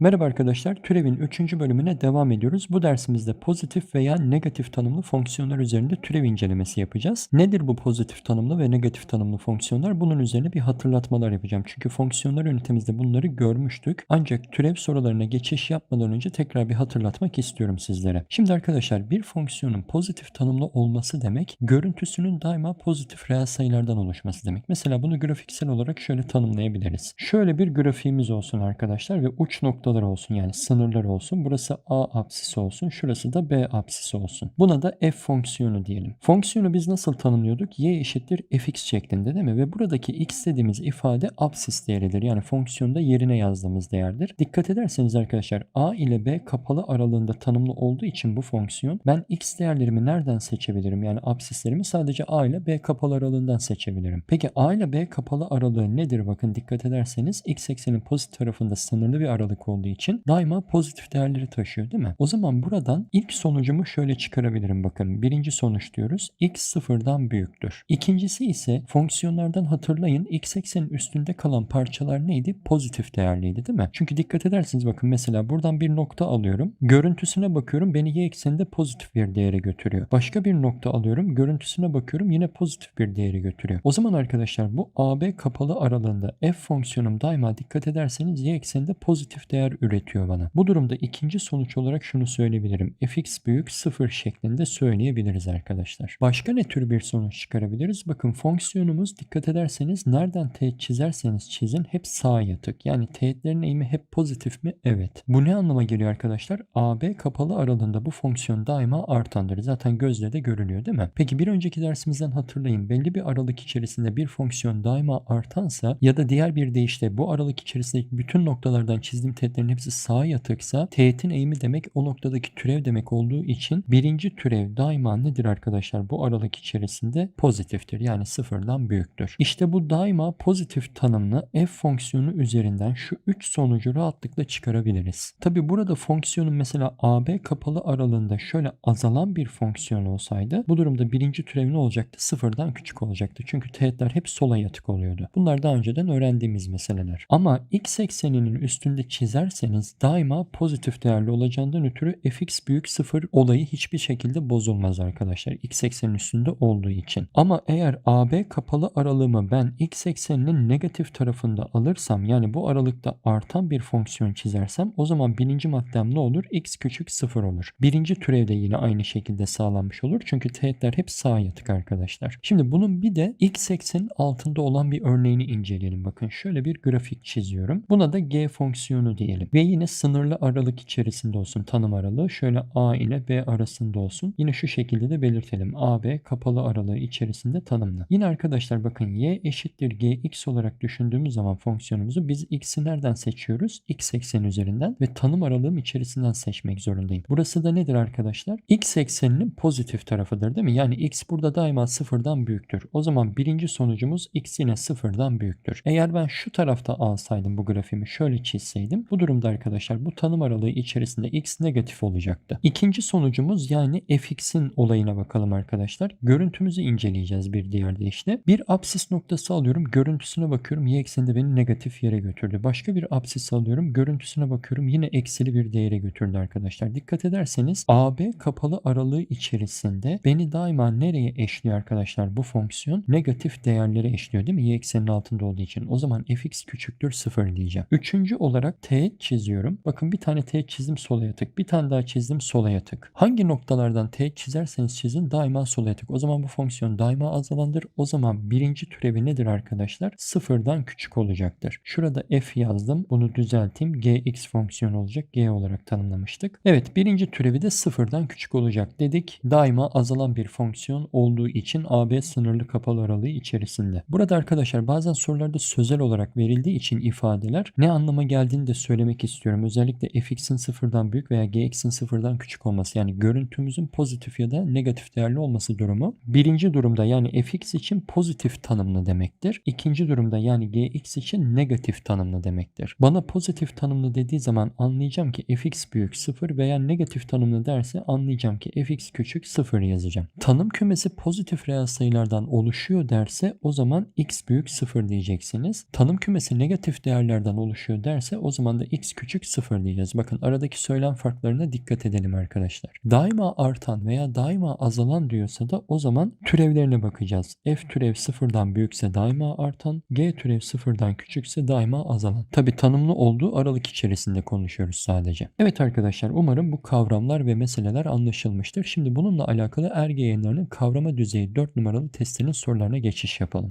Merhaba arkadaşlar, türevin 3. bölümüne devam ediyoruz. Bu dersimizde pozitif veya negatif tanımlı fonksiyonlar üzerinde türev incelemesi yapacağız. Nedir bu pozitif tanımlı ve negatif tanımlı fonksiyonlar? Bunun üzerine bir hatırlatmalar yapacağım. Çünkü fonksiyonlar ünitemizde bunları görmüştük. Ancak türev sorularına geçiş yapmadan önce tekrar bir hatırlatmak istiyorum sizlere. Şimdi arkadaşlar bir fonksiyonun pozitif tanımlı olması demek, görüntüsünün daima pozitif reel sayılardan oluşması demek. Mesela bunu grafiksel olarak şöyle tanımlayabiliriz. Şöyle bir grafiğimiz olsun arkadaşlar ve uç noktalar olsun yani sınırlar olsun. Burası A apsisi olsun. Şurası da B apsisi olsun. Buna da f fonksiyonu diyelim. Fonksiyonu biz nasıl tanımlıyorduk? y eşittir fx şeklinde değil mi? Ve buradaki x dediğimiz ifade apsis değeridir. Yani fonksiyonda yerine yazdığımız değerdir. Dikkat ederseniz arkadaşlar a ile b kapalı aralığında tanımlı olduğu için bu fonksiyon ben x değerlerimi nereden seçebilirim? Yani apsislerimi sadece a ile b kapalı aralığından seçebilirim. Peki a ile b kapalı aralığı nedir? Bakın dikkat ederseniz x eksenin pozitif tarafında sınırlı bir aralık olduğu için daima pozitif değerleri taşıyor değil mi? O zaman buradan ilk sonucumu şöyle çıkarabilirim bakın. Birinci sonuç diyoruz. x sıfırdan büyüktür. İkincisi ise fonksiyonlardan hatırlayın x eksenin üstünde kalan parçalar neydi? Pozitif değerliydi değil mi? Çünkü dikkat edersiniz bakın mesela buradan bir nokta alıyorum. Görüntüsüne bakıyorum beni y ekseninde pozitif bir değere götürüyor. Başka bir nokta alıyorum. Görüntüsüne bakıyorum yine pozitif bir değeri götürüyor. O zaman arkadaşlar bu AB kapalı aralığında f fonksiyonum daima dikkat ederseniz y ekseninde pozitif değer üretiyor bana. Bu durumda ikinci sonuç olarak şunu söyleyebilirim. fx büyük 0 şeklinde söyleyebiliriz arkadaşlar. Başka ne tür bir sonuç çıkarabiliriz? Bakın fonksiyonumuz dikkat ederseniz nereden teğet çizerseniz çizin hep sağa yatık. Yani teğetlerin eğimi hep pozitif mi? Evet. Bu ne anlama geliyor arkadaşlar? AB kapalı aralığında bu fonksiyon daima artandır. Zaten gözle de görülüyor değil mi? Peki bir önceki dersimizden hatırlayın. Belli bir aralık içerisinde bir fonksiyon daima artansa ya da diğer bir deyişle bu aralık içerisindeki bütün noktalardan çizdiğim teğetlerin hepsi sağa yatıksa teğetin eğimi demek o noktadaki türev demek olduğu için birinci türev daima nedir arkadaşlar? Bu aralık içerisinde pozitiftir. Yani sıfırdan büyüktür. İşte bu daima pozitif tanımlı f fonksiyonu üzerinden şu üç sonucu rahatlıkla çıkarabiliriz. Tabi burada fonksiyonun mesela AB kapalı aralığında şöyle azalan bir fonksiyon olsaydı bu durumda birinci türev ne olacaktı? Sıfırdan küçük olacaktı. Çünkü teğetler hep sola yatık oluyordu. Bunlar daha önceden öğrendiğimiz meseleler. Ama x ekseninin üstünde çizerseniz daima pozitif değerli olacağından ötürü fx büyük sıfır olayı hiçbir şekilde bozulmaz arkadaşlar. x eksenin üstünde olduğu için. Ama eğer AB kapalı aralığımı ben x ekseninin negatif tarafında alırsam yani bu aralıkta artan bir fonksiyon çizersem o zaman birinci maddem ne olur? x küçük sıfır olur. Birinci türev de yine aynı şekilde sağlanmış olur. Çünkü teğetler hep sağa yatık arkadaşlar. Şimdi bunun bir de x eksenin altında olan bir örneğini inceleyelim. Bakın şöyle bir grafik çiziyorum. Buna da g fonksiyonu diyelim. Ve yine sınırlı aralık içerisinde olsun tanım aralığı. Şöyle a ile b arasında olsun. Yine şu şekilde de belirtelim. a b kapalı aralığı içerisinde tanımlı. Yine arkadaşlar bakın y eşittir gx olarak düşündüğümüz zaman fonksiyonumuzu biz x'i nereden seçiyoruz? x ekseni üzerinden ve tanım aralığım içerisinden seçmek zorundayım. Burası da nedir arkadaşlar? x ekseninin pozitif tarafıdır değil mi? Yani x burada daima sıfırdan büyüktür. O zaman birinci sonucumuz x yine sıfırdan büyüktür. Eğer ben şu tarafta alsaydım bu grafiğimi şöyle çizseydim bu durumda arkadaşlar bu tanım aralığı içerisinde x negatif olacaktı. İkinci sonucumuz yani fx'in olayına bakalım arkadaşlar. Görüntümüzü inceleyeceğiz bir diğer deyişle. Bir apsis noktası alıyorum. Görüntüsüne bakıyorum. Y ekseninde beni negatif yere götürdü. Başka bir apsis alıyorum. Görüntüsüne bakıyorum. Yine eksili bir değere götürdü arkadaşlar. Dikkat ederseniz AB kapalı aralığı içerisinde beni daima nereye eşliyor arkadaşlar bu fonksiyon? Negatif değerlere eşliyor değil mi? Y eksenin altında olduğu için. O zaman fx küçüktür 0 diyeceğim. Üçüncü olarak teğet çiziyorum. Bakın bir tane teğet çizdim sola yatık. Bir tane daha çizdim sola yatık. Hangi noktalardan teğet çizerseniz çizin daima sola yatık. O zaman bu fonksiyon daima azalandır. O zaman birinci türevi nedir arkadaşlar? Sıfırdan küçük olacaktır. Şurada f yazdım. Bunu düzelteyim. gx fonksiyonu olacak. g olarak tanımlamıştık. Evet birinci türevi de sıfırdan küçük olacak dedik. Daima azalan bir fonksiyon olduğu için AB sınırlı kapalı aralığı içerisinde. Burada arkadaşlar bazen sorularda sözel olarak verildiği için ifadeler ne anlama geldiğini de söylemek istiyorum. Özellikle fx'in sıfırdan büyük veya gx'in sıfırdan küçük olması yani görüntümüzün pozitif ya da negatif değerli olması durumu. Birinci durumda yani fx için pozitif tanımlı demektir. İkinci durumda yani gx için negatif tanımlı demektir. Bana pozitif tanımlı dediği zaman anlayacağım ki fx büyük 0 veya negatif tanımlı derse anlayacağım ki fx küçük 0 yazacağım. Tanım kümesi pozitif reel sayılardan oluşuyor derse o zaman x büyük 0 diyeceksiniz. Tanım kümesi negatif değerlerden oluşuyor derse o zaman da x küçük 0 diyeceğiz. Bakın aradaki söylem farklarına dikkat edelim arkadaşlar. Daima artan veya daima azalan diyorsa da o zaman türevlerine bakacağız. f türev sıfırdan büyükse daima artan, g türev sıfırdan küçükse daima azalan. Tabi tanımlı olduğu aralık içerisinde konuşuyoruz sadece. Evet arkadaşlar umarım bu kavramlar ve meseleler anlaşılmıştır. Şimdi bununla alakalı erge yayınlarının kavrama düzeyi 4 numaralı testinin sorularına geçiş yapalım.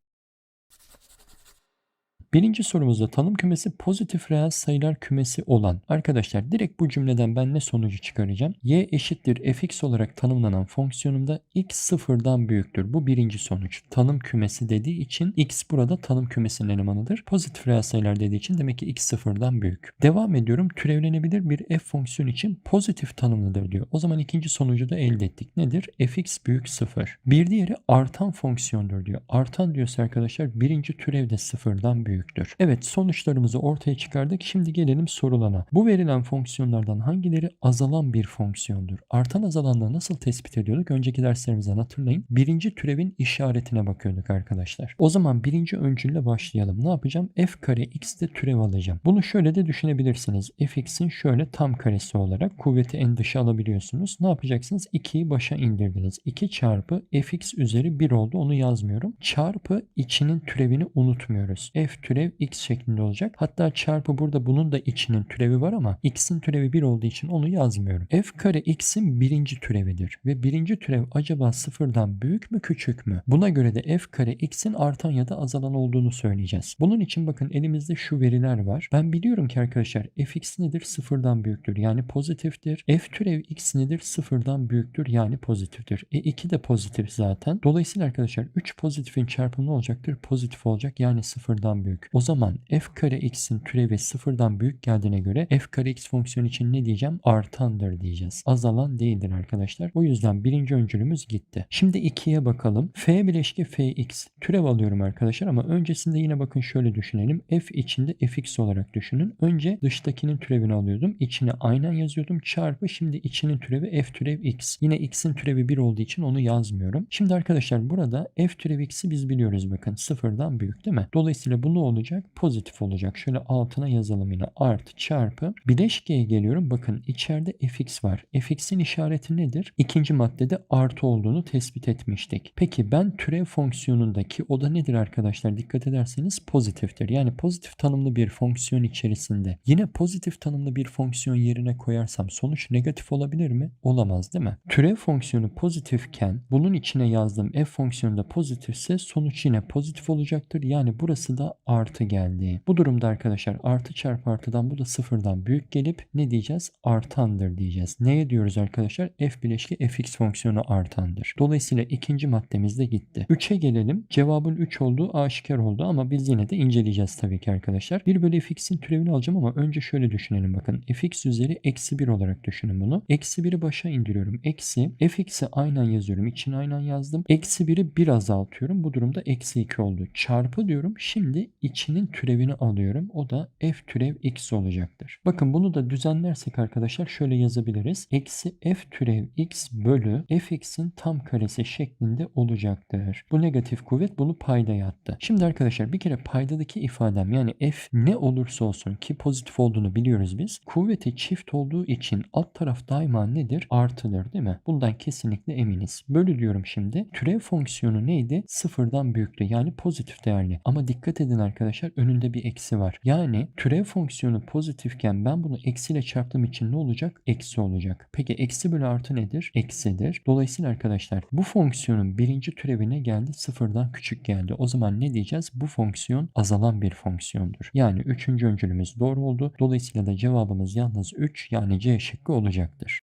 Birinci sorumuzda tanım kümesi pozitif reel sayılar kümesi olan. Arkadaşlar direkt bu cümleden ben ne sonucu çıkaracağım? y eşittir fx olarak tanımlanan fonksiyonumda x sıfırdan büyüktür. Bu birinci sonuç. Tanım kümesi dediği için x burada tanım kümesinin elemanıdır. Pozitif reel sayılar dediği için demek ki x sıfırdan büyük. Devam ediyorum. Türevlenebilir bir f fonksiyon için pozitif tanımlıdır diyor. O zaman ikinci sonucu da elde ettik. Nedir? fx büyük sıfır. Bir diğeri artan fonksiyondur diyor. Artan diyorsa arkadaşlar birinci türev de sıfırdan büyük büyüktür. Evet sonuçlarımızı ortaya çıkardık. Şimdi gelelim sorulana. Bu verilen fonksiyonlardan hangileri azalan bir fonksiyondur? Artan azalanlığı nasıl tespit ediyorduk? Önceki derslerimizden hatırlayın. Birinci türevin işaretine bakıyorduk arkadaşlar. O zaman birinci öncülle başlayalım. Ne yapacağım? f kare x'te türev alacağım. Bunu şöyle de düşünebilirsiniz. fx'in şöyle tam karesi olarak kuvveti en dışa alabiliyorsunuz. Ne yapacaksınız? 2'yi başa indirdiniz. 2 çarpı fx üzeri 1 oldu. Onu yazmıyorum. Çarpı içinin türevini unutmuyoruz. f türev x şeklinde olacak. Hatta çarpı burada bunun da içinin türevi var ama x'in türevi 1 olduğu için onu yazmıyorum. f kare x'in birinci türevidir. Ve birinci türev acaba sıfırdan büyük mü küçük mü? Buna göre de f kare x'in artan ya da azalan olduğunu söyleyeceğiz. Bunun için bakın elimizde şu veriler var. Ben biliyorum ki arkadaşlar fx nedir? Sıfırdan büyüktür. Yani pozitiftir. f türev x nedir? Sıfırdan büyüktür. Yani pozitiftir. E 2 de pozitif zaten. Dolayısıyla arkadaşlar 3 pozitifin çarpımı olacaktır? Pozitif olacak. Yani sıfırdan büyük büyük. O zaman f kare x'in türevi sıfırdan büyük geldiğine göre f kare x fonksiyonu için ne diyeceğim? Artandır diyeceğiz. Azalan değildir arkadaşlar. O yüzden birinci öncülümüz gitti. Şimdi 2'ye bakalım. f bileşki fx. Türev alıyorum arkadaşlar ama öncesinde yine bakın şöyle düşünelim. f içinde fx olarak düşünün. Önce dıştakinin türevini alıyordum. İçine aynen yazıyordum. Çarpı şimdi içinin türevi f türev x. Yine x'in türevi 1 olduğu için onu yazmıyorum. Şimdi arkadaşlar burada f türev x'i biz biliyoruz bakın. Sıfırdan büyük değil mi? Dolayısıyla bunu olacak? Pozitif olacak. Şöyle altına yazalım yine. Artı çarpı. Bileşkeye geliyorum. Bakın içeride fx var. fx'in işareti nedir? İkinci maddede artı olduğunu tespit etmiştik. Peki ben türev fonksiyonundaki o da nedir arkadaşlar? Dikkat ederseniz pozitiftir. Yani pozitif tanımlı bir fonksiyon içerisinde yine pozitif tanımlı bir fonksiyon yerine koyarsam sonuç negatif olabilir mi? Olamaz değil mi? Türev fonksiyonu pozitifken bunun içine yazdığım f fonksiyonu da pozitifse sonuç yine pozitif olacaktır. Yani burası da artı geldi. Bu durumda arkadaşlar artı çarpı artıdan bu da sıfırdan büyük gelip ne diyeceğiz? Artandır diyeceğiz. Neye diyoruz arkadaşlar? f bileşki fx fonksiyonu artandır. Dolayısıyla ikinci maddemiz de gitti. 3'e gelelim. Cevabın 3 olduğu aşikar oldu ama biz yine de inceleyeceğiz tabii ki arkadaşlar. 1 bölü fx'in türevini alacağım ama önce şöyle düşünelim bakın. fx üzeri eksi 1 olarak düşünün bunu. Eksi 1'i başa indiriyorum. Eksi fx'i aynen yazıyorum. İçine aynen yazdım. Eksi 1'i 1 azaltıyorum. Bu durumda eksi 2 oldu. Çarpı diyorum. Şimdi içinin türevini alıyorum. O da f türev x olacaktır. Bakın bunu da düzenlersek arkadaşlar şöyle yazabiliriz. Eksi f türev x bölü fx'in tam karesi şeklinde olacaktır. Bu negatif kuvvet bunu payda yattı. Şimdi arkadaşlar bir kere paydadaki ifadem yani f ne olursa olsun ki pozitif olduğunu biliyoruz biz. Kuvveti çift olduğu için alt taraf daima nedir? Artıdır değil mi? Bundan kesinlikle eminiz. Bölü diyorum şimdi. Türev fonksiyonu neydi? Sıfırdan büyüktü. Yani pozitif değerli. Ama dikkat edin arkadaşlar önünde bir eksi var. Yani türev fonksiyonu pozitifken ben bunu eksiyle çarptığım için ne olacak? Eksi olacak. Peki eksi bölü artı nedir? Eksidir. Dolayısıyla arkadaşlar bu fonksiyonun birinci türevine geldi sıfırdan küçük geldi. O zaman ne diyeceğiz? Bu fonksiyon azalan bir fonksiyondur. Yani üçüncü öncülümüz doğru oldu. Dolayısıyla da cevabımız yalnız 3 yani C şıkkı olacaktır.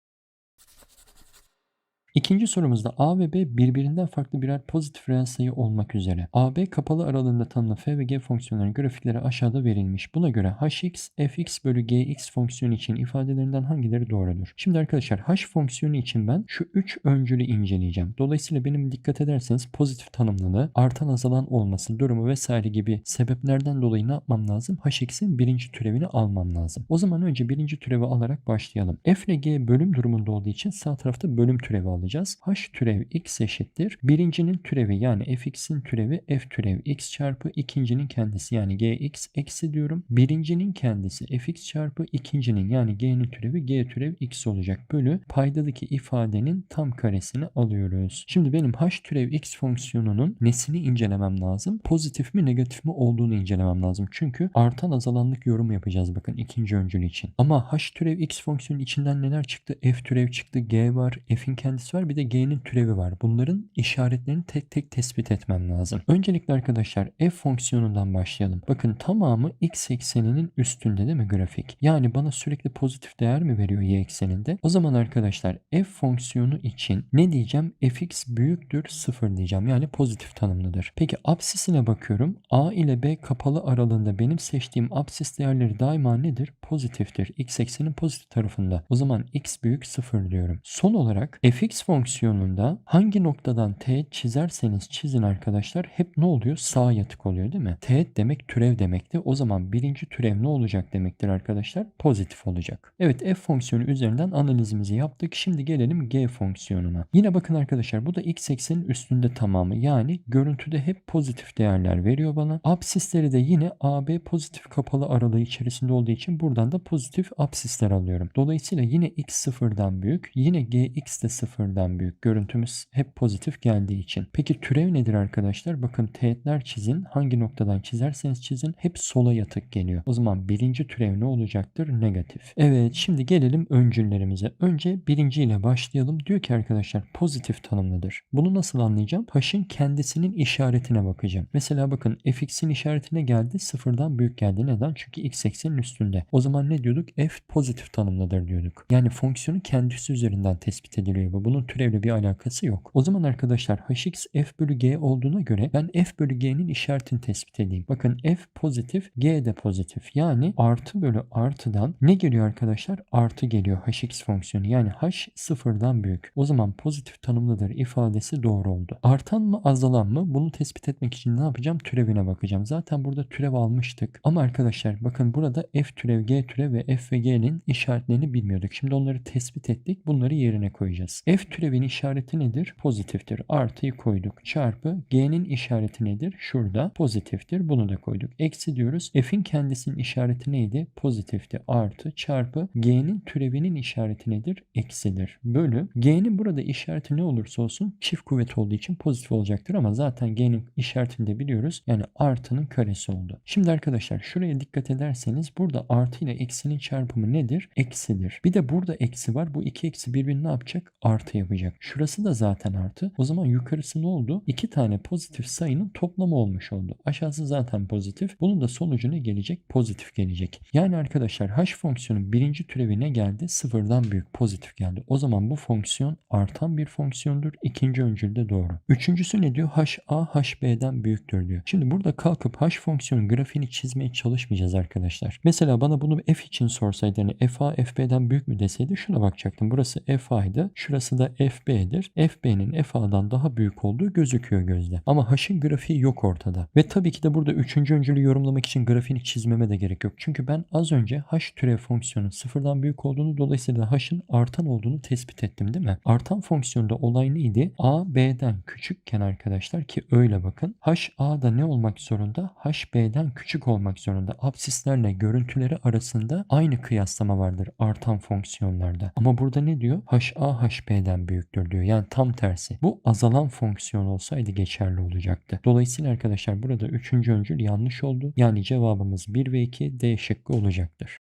İkinci sorumuzda A ve B birbirinden farklı birer pozitif reel sayı olmak üzere. A, B kapalı aralığında tanımlı f ve g fonksiyonlarının grafikleri aşağıda verilmiş. Buna göre hx, fx bölü gx fonksiyonu için ifadelerinden hangileri doğrudur? Şimdi arkadaşlar h fonksiyonu için ben şu 3 öncülü inceleyeceğim. Dolayısıyla benim dikkat ederseniz pozitif tanımlılığı, artan azalan olması, durumu vesaire gibi sebeplerden dolayı ne yapmam lazım? hx'in birinci türevini almam lazım. O zaman önce birinci türevi alarak başlayalım. f ile g bölüm durumunda olduğu için sağ tarafta bölüm türevi alıyorum alacağız. h türev x eşittir. Birincinin türevi yani fx'in türevi f türev x çarpı ikincinin kendisi yani gx eksi diyorum. Birincinin kendisi fx çarpı ikincinin yani g'nin türevi g türev x olacak. Bölü paydadaki ifadenin tam karesini alıyoruz. Şimdi benim h türev x fonksiyonunun nesini incelemem lazım? Pozitif mi negatif mi olduğunu incelemem lazım. Çünkü artan azalanlık yorumu yapacağız bakın ikinci öncül için. Ama h türev x fonksiyonun içinden neler çıktı? F türev çıktı, g var, f'in kendisi var bir de g'nin türevi var. Bunların işaretlerini tek tek tespit etmem lazım. Öncelikle arkadaşlar f fonksiyonundan başlayalım. Bakın tamamı x ekseninin üstünde değil mi grafik? Yani bana sürekli pozitif değer mi veriyor y ekseninde? O zaman arkadaşlar f fonksiyonu için ne diyeceğim? fx büyüktür 0 diyeceğim. Yani pozitif tanımlıdır. Peki apsisine bakıyorum. a ile b kapalı aralığında benim seçtiğim apsis değerleri daima nedir? Pozitiftir. x eksenin pozitif tarafında. O zaman x büyük 0 diyorum. Son olarak fx fonksiyonunda hangi noktadan teğet çizerseniz çizin arkadaşlar hep ne oluyor? Sağ yatık oluyor değil mi? Teğet demek türev demekti. O zaman birinci türev ne olacak demektir arkadaşlar? Pozitif olacak. Evet f fonksiyonu üzerinden analizimizi yaptık. Şimdi gelelim g fonksiyonuna. Yine bakın arkadaşlar bu da x eksenin üstünde tamamı. Yani görüntüde hep pozitif değerler veriyor bana. Absisleri de yine AB pozitif kapalı aralığı içerisinde olduğu için buradan da pozitif absisler alıyorum. Dolayısıyla yine x sıfırdan büyük. Yine gx de sıfırdan büyük. Görüntümüz hep pozitif geldiği için. Peki türev nedir arkadaşlar? Bakın teğetler çizin. Hangi noktadan çizerseniz çizin hep sola yatık geliyor. O zaman birinci türev ne olacaktır? Negatif. Evet şimdi gelelim öncüllerimize. Önce birinciyle başlayalım. Diyor ki arkadaşlar pozitif tanımlıdır. Bunu nasıl anlayacağım? Haşın kendisinin işaretine bakacağım. Mesela bakın fx'in işaretine geldi. Sıfırdan büyük geldi. Neden? Çünkü x eksenin üstünde. O zaman ne diyorduk? f pozitif tanımlıdır diyorduk. Yani fonksiyonu kendisi üzerinden tespit ediliyor bu. Bunun türevle bir alakası yok. O zaman arkadaşlar hx f bölü g olduğuna göre ben f bölü g'nin işaretini tespit edeyim. Bakın f pozitif, g de pozitif. Yani artı bölü artıdan ne geliyor arkadaşlar? Artı geliyor hx fonksiyonu. Yani h sıfırdan büyük. O zaman pozitif tanımlıdır ifadesi doğru oldu. Artan mı azalan mı? Bunu tespit etmek için ne yapacağım? Türevine bakacağım. Zaten burada türev almıştık. Ama arkadaşlar bakın burada f türev, g türev ve f ve g'nin işaretlerini bilmiyorduk. Şimdi onları tespit ettik. Bunları yerine koyacağız. f türevin işareti nedir? Pozitiftir. Artıyı koyduk. Çarpı g'nin işareti nedir? Şurada pozitiftir. Bunu da koyduk. Eksi diyoruz. f'in kendisinin işareti neydi? Pozitifti. Artı çarpı g'nin türevinin işareti nedir? Eksidir. Bölü g'nin burada işareti ne olursa olsun çift kuvvet olduğu için pozitif olacaktır ama zaten g'nin işaretini de biliyoruz. Yani artının karesi oldu. Şimdi arkadaşlar şuraya dikkat ederseniz burada artı ile eksinin çarpımı nedir? Eksidir. Bir de burada eksi var. Bu iki eksi birbirini ne yapacak? Artı yapacak. Şurası da zaten artı. O zaman yukarısı ne oldu? İki tane pozitif sayının toplamı olmuş oldu. Aşağısı zaten pozitif. Bunun da sonucu ne gelecek? Pozitif gelecek. Yani arkadaşlar h fonksiyonun birinci türevi ne geldi? Sıfırdan büyük pozitif geldi. O zaman bu fonksiyon artan bir fonksiyondur. İkinci öncülde doğru. Üçüncüsü ne diyor? HA HB'den büyüktür diyor. Şimdi burada kalkıp h fonksiyonun grafiğini çizmeye çalışmayacağız arkadaşlar. Mesela bana bunu f için sorsaydı yani FA FB'den büyük mü deseydi şuna bakacaktım. Burası FA'ydı. Şurası da FB'dir. FB'nin FA'dan daha büyük olduğu gözüküyor gözle. Ama H'ın grafiği yok ortada. Ve tabii ki de burada üçüncü öncülü yorumlamak için grafiğini çizmeme de gerek yok. Çünkü ben az önce H türev fonksiyonun sıfırdan büyük olduğunu dolayısıyla H'ın artan olduğunu tespit ettim değil mi? Artan fonksiyonda olay neydi? A B'den küçükken arkadaşlar ki öyle bakın. H A'da ne olmak zorunda? H B'den küçük olmak zorunda. Absislerle görüntüleri arasında aynı kıyaslama vardır artan fonksiyonlarda. Ama burada ne diyor? HA HB'den büyüktür diyor. Yani tam tersi. Bu azalan fonksiyon olsaydı geçerli olacaktı. Dolayısıyla arkadaşlar burada üçüncü öncül yanlış oldu. Yani cevabımız 1 ve 2 D şıkkı olacaktır.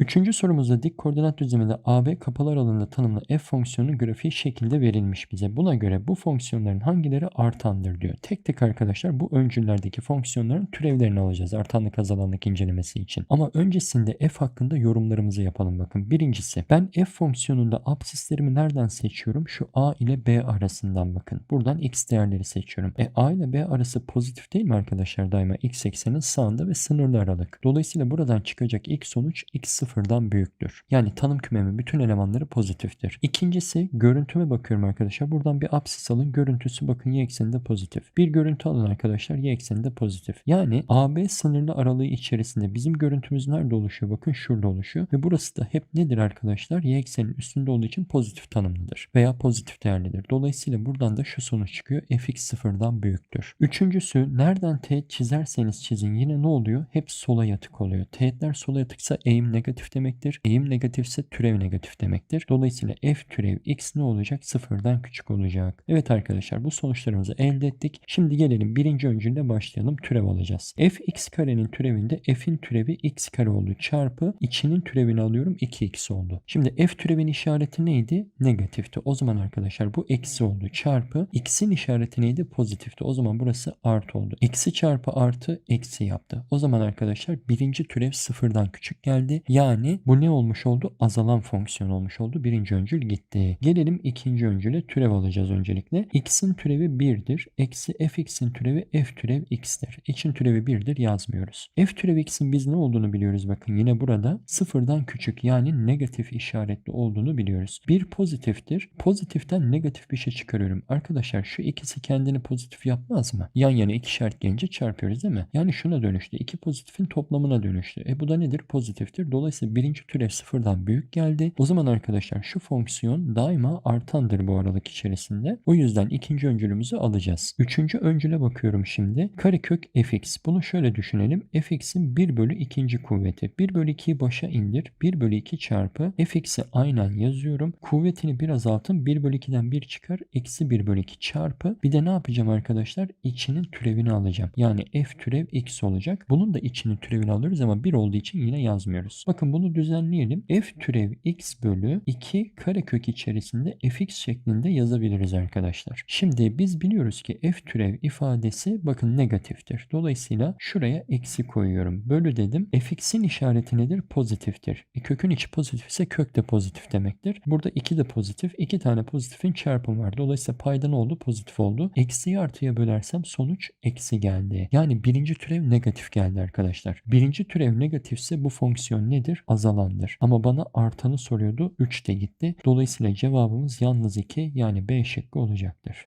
Üçüncü sorumuzda dik koordinat düzleminde AB kapalı aralığında tanımlı f fonksiyonunun grafiği şekilde verilmiş bize. Buna göre bu fonksiyonların hangileri artandır diyor. Tek tek arkadaşlar bu öncüllerdeki fonksiyonların türevlerini alacağız artanlık azalanlık incelemesi için. Ama öncesinde f hakkında yorumlarımızı yapalım bakın. Birincisi ben f fonksiyonunda absislerimi nereden seçiyorum? Şu a ile b arasından bakın. Buradan x değerleri seçiyorum. E a ile b arası pozitif değil mi arkadaşlar daima x eksenin sağında ve sınırlı aralık. Dolayısıyla buradan çıkacak ilk sonuç x0 sıfırdan büyüktür. Yani tanım kümemin bütün elemanları pozitiftir. İkincisi görüntüme bakıyorum arkadaşlar. Buradan bir absis alın. Görüntüsü bakın y ekseninde pozitif. Bir görüntü alın arkadaşlar y ekseninde pozitif. Yani AB sınırlı aralığı içerisinde bizim görüntümüz nerede oluşuyor? Bakın şurada oluşuyor. Ve burası da hep nedir arkadaşlar? Y eksenin üstünde olduğu için pozitif tanımlıdır. Veya pozitif değerlidir. Dolayısıyla buradan da şu sonuç çıkıyor. fx sıfırdan büyüktür. Üçüncüsü nereden teğet çizerseniz çizin yine ne oluyor? Hep sola yatık oluyor. Teğetler sola yatıksa eğim negatif demektir. Eğim negatifse türev negatif demektir. Dolayısıyla f türev x ne olacak? Sıfırdan küçük olacak. Evet arkadaşlar bu sonuçlarımızı elde ettik. Şimdi gelelim birinci öncülde başlayalım. Türev alacağız. f x karenin türevinde f'in türevi x kare oldu. Çarpı içinin türevini alıyorum 2x oldu. Şimdi f türevin işareti neydi? Negatifti. O zaman arkadaşlar bu eksi oldu. Çarpı x'in işareti neydi? Pozitifti. O zaman burası artı oldu. Eksi çarpı artı eksi yaptı. O zaman arkadaşlar birinci türev sıfırdan küçük geldi. Yani bu ne olmuş oldu? Azalan fonksiyon olmuş oldu. Birinci öncül gitti. Gelelim ikinci öncüle türev alacağız öncelikle. x'in türevi 1'dir. Eksi fx'in türevi f türev x'tir. İçin türevi 1'dir yazmıyoruz. f türev x'in biz ne olduğunu biliyoruz bakın. Yine burada sıfırdan küçük yani negatif işaretli olduğunu biliyoruz. Bir pozitiftir. Pozitiften negatif bir şey çıkarıyorum. Arkadaşlar şu ikisi kendini pozitif yapmaz mı? Yan yana iki şart gelince çarpıyoruz değil mi? Yani şuna dönüştü. İki pozitifin toplamına dönüştü. E bu da nedir? Pozitiftir. Dolayısıyla birinci türev sıfırdan büyük geldi. O zaman arkadaşlar şu fonksiyon daima artandır bu aralık içerisinde. O yüzden ikinci öncülümüzü alacağız. Üçüncü öncüle bakıyorum şimdi. Karekök fx. Bunu şöyle düşünelim. fx'in 1 bölü ikinci kuvveti. 1 bölü 2'yi başa indir. 1 bölü 2 çarpı fx'i aynen yazıyorum. Kuvvetini bir azaltın. 1 bölü 2'den 1 çıkar. Eksi 1 bölü 2 çarpı. Bir de ne yapacağım arkadaşlar? İçinin türevini alacağım. Yani f türev x olacak. Bunun da içinin türevini alıyoruz ama 1 olduğu için yine yazmıyoruz. Bakın bunu düzenleyelim. f türev x bölü 2 karekök içerisinde fx şeklinde yazabiliriz arkadaşlar. Şimdi biz biliyoruz ki f türev ifadesi bakın negatiftir. Dolayısıyla şuraya eksi koyuyorum. Bölü dedim. fx'in işareti nedir? Pozitiftir. E kökün içi pozitif ise kök de pozitif demektir. Burada 2 de pozitif. 2 tane pozitifin çarpımı var. Dolayısıyla payda ne oldu? Pozitif oldu. Eksiyi artıya bölersem sonuç eksi geldi. Yani birinci türev negatif geldi arkadaşlar. Birinci türev negatifse bu fonksiyon nedir? Azalandır. Ama bana artanı soruyordu. 3 de gitti. Dolayısıyla cevabımız yalnız 2 yani B şıkkı olacaktır.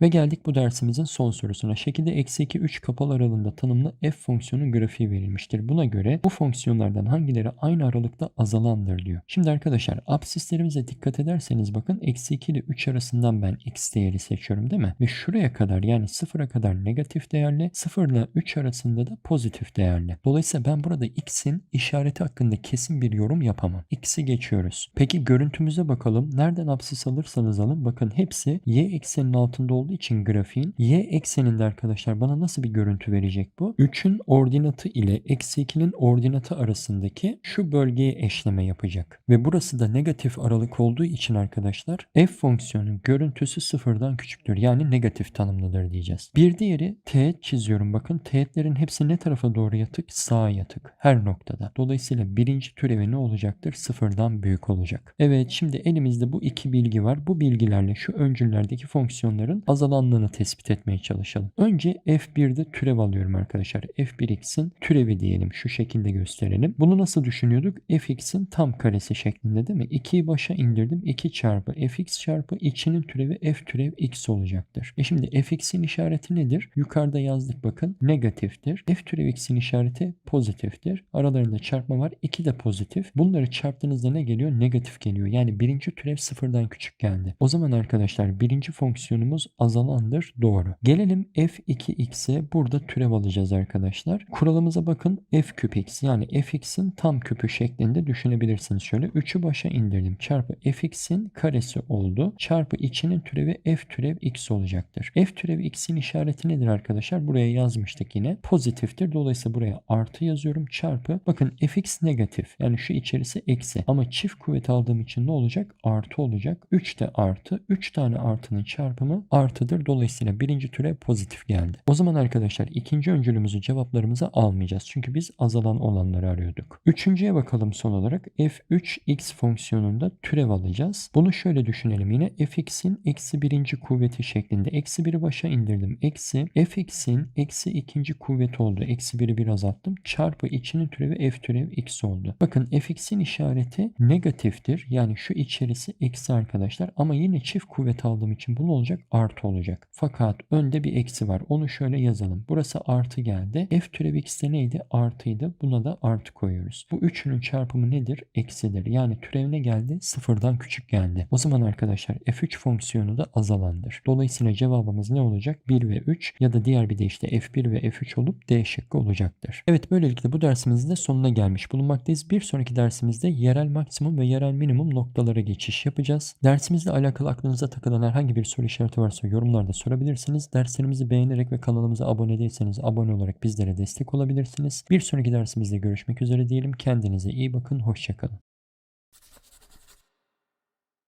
Ve geldik bu dersimizin son sorusuna. Şekilde eksi 2 3 kapalı aralığında tanımlı f fonksiyonun grafiği verilmiştir. Buna göre bu fonksiyonlardan hangileri aynı aralıkta azalandır diyor. Şimdi arkadaşlar absislerimize dikkat ederseniz bakın eksi 2 ile 3 arasından ben x değeri seçiyorum değil mi? Ve şuraya kadar yani 0'a kadar negatif değerli 0 ile 3 arasında da pozitif değerli. Dolayısıyla ben burada x'in işareti hakkında kesin bir yorum yapamam. x'i geçiyoruz. Peki görüntümüze bakalım. Nereden absis alırsanız alın bakın hepsi y ekseninin altında olduğu için grafiğin y ekseninde arkadaşlar bana nasıl bir görüntü verecek bu? 3'ün ordinatı ile eksi 2'nin ordinatı arasındaki şu bölgeye eşleme yapacak. Ve burası da negatif aralık olduğu için arkadaşlar f fonksiyonun görüntüsü sıfırdan küçüktür. Yani negatif tanımlıdır diyeceğiz. Bir diğeri teğet çiziyorum. Bakın teğetlerin hepsi ne tarafa doğru yatık? Sağa yatık. Her noktada. Dolayısıyla birinci türevi ne olacaktır? Sıfırdan büyük olacak. Evet şimdi elimizde bu iki bilgi var. Bu bilgilerle şu öncüllerdeki fonksiyonların azalanlığını tespit etmeye çalışalım. Önce f1'de türev alıyorum arkadaşlar. f1x'in türevi diyelim. Şu şekilde gösterelim. Bunu nasıl düşünüyorduk? fx'in tam karesi şeklinde değil mi? 2'yi başa indirdim. 2 çarpı fx çarpı içinin türevi f türev x olacaktır. E şimdi fx'in işareti nedir? Yukarıda yazdık bakın. Negatiftir. f türev x'in işareti pozitiftir. Aralarında çarpma var. 2 de pozitif. Bunları çarptığınızda ne geliyor? Negatif geliyor. Yani birinci türev sıfırdan küçük geldi. O zaman arkadaşlar birinci fonksiyonumuz azalandır. Doğru. Gelelim f2x'e burada türev alacağız arkadaşlar. Kuralımıza bakın f küp x yani fx'in tam küpü şeklinde düşünebilirsiniz. Şöyle 3'ü başa indirdim. Çarpı fx'in karesi oldu. Çarpı içinin türevi f türev x olacaktır. f türev x'in işareti nedir arkadaşlar? Buraya yazmıştık yine. Pozitiftir. Dolayısıyla buraya artı yazıyorum. Çarpı bakın fx negatif. Yani şu içerisi eksi. Ama çift kuvvet aldığım için ne olacak? Artı olacak. 3 de artı. 3 tane artının çarpımı artı artıdır. Dolayısıyla birinci türev pozitif geldi. O zaman arkadaşlar ikinci öncülümüzü cevaplarımıza almayacağız. Çünkü biz azalan olanları arıyorduk. Üçüncüye bakalım son olarak. f3x fonksiyonunda türev alacağız. Bunu şöyle düşünelim yine. fx'in eksi birinci kuvveti şeklinde. Eksi biri başa indirdim. Eksi fx'in eksi ikinci kuvveti oldu. Eksi biri bir azalttım. Çarpı içinin türevi f türev x oldu. Bakın fx'in işareti negatiftir. Yani şu içerisi eksi arkadaşlar. Ama yine çift kuvvet aldığım için bu olacak? Artı olacak. Fakat önde bir eksi var. Onu şöyle yazalım. Burası artı geldi. f türev x'te neydi? Artıydı. Buna da artı koyuyoruz. Bu üçünün çarpımı nedir? Eksidir. Yani türev ne geldi? Sıfırdan küçük geldi. O zaman arkadaşlar f3 fonksiyonu da azalandır. Dolayısıyla cevabımız ne olacak? 1 ve 3 ya da diğer bir deyişle f1 ve f3 olup D şıkkı olacaktır. Evet böylelikle bu dersimizin de sonuna gelmiş bulunmaktayız. Bir sonraki dersimizde yerel maksimum ve yerel minimum noktalara geçiş yapacağız. Dersimizle alakalı aklınıza takılan herhangi bir soru işareti varsa yorumlarda sorabilirsiniz. Derslerimizi beğenerek ve kanalımıza abone değilseniz abone olarak bizlere destek olabilirsiniz. Bir sonraki dersimizde görüşmek üzere diyelim. Kendinize iyi bakın. Hoşçakalın.